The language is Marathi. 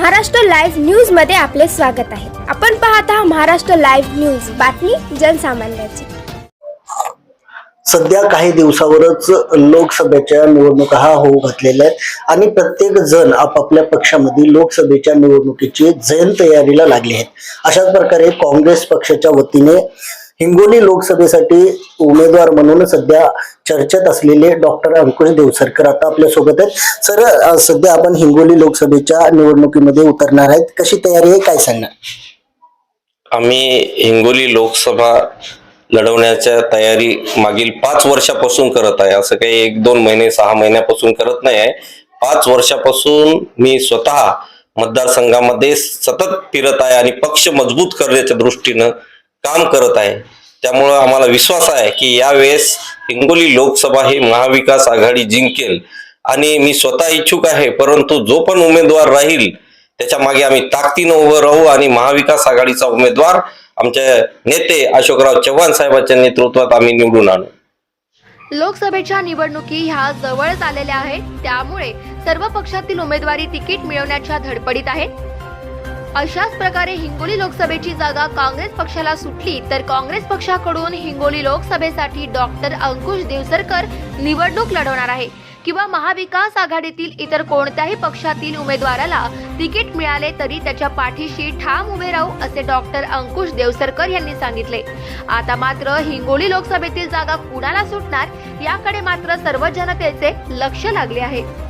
महाराष्ट्र लाईव्ह न्यूजमध्ये आपले स्वागत आहे. आपण पाहत आहात महाराष्ट्र लाईव्ह न्यूज. बातमी जनसामान्याची. सध्या काही दिवसावरच लोकसभेच्या निवडणुका हा होऊ घातलेल्या आहेत आणि प्रत्येक जण आपापल्या पक्षामध्ये लोकसभेच्या निवडणुकीची जैन तयारीला लागले आहेत. अशाच प्रकारे काँग्रेस पक्षाच्या वतीने हिंगोली लोकसभेसाठी उमेदवार म्हणून सध्या चर्चेत असलेले डॉक्टर अंकुश देवसरकर आता आपल्यासोबत आहेत. सर सध्या आपण हिंगोली लोकसभेच्या निवडणुकीमध्ये उतरणार आहेत. कशी तयारी आहे? काय सांगणार? आम्ही हिंगोली लोकसभा लढवण्याच्या तयारी मागील पाच वर्षापासून करत आहे. असं काही एक दोन महिने सहा महिन्यापासून करत नाही आहे. पाच वर्षापासून मी स्वतः मतदारसंघामध्ये सतत फिरत आहे आणि पक्ष मजबूत करण्याच्या दृष्टीनं काम करत आहे. त्यामुळं आम्हाला विश्वास आहे की यावेळेस हिंगोली लोकसभा ही महाविकास आघाडी जिंकेल. आणि मी स्वतः इच्छुक आहे परंतु जो पण उमेदवार राहील त्याच्यामागे आम्ही ताकदीनं उभं राहू आणि महाविकास आघाडीचा उमेदवार आमचे नेते अशोकराव चव्हाण साहेबांच्या नेतृत्वात आम्ही निवडून आणू. लोकसभेच्या निवडणुकी ह्या जवळच आलेल्या आहेत त्यामुळे सर्व पक्षातील उमेदवारी तिकीट मिळवण्याच्या धडपडीत आहेत. अशाच प्रकारे हिंगोली लोकसभेची जागा काँग्रेस पक्षाला सुटली तर काँग्रेस पक्षाकडून हिंगोली लोकसभेसाठी डॉक्टर अंकुश देवसरकर निवडणूक लढवणार आहे. किंवा महाविकास आघाडीतील इतर कोणत्याही पक्षातील उमेदवाराला तिकीट मिळाले तरी त्याच्या पाठीशी ठाम उभे राहू असे डॉक्टर अंकुश देवसरकर यांनी सांगितले. आता मात्र हिंगोली लोकसभेतील जागा कुणाला सुटणार याकडे मात्र सर्व जनतेचे लक्ष लागले आहे.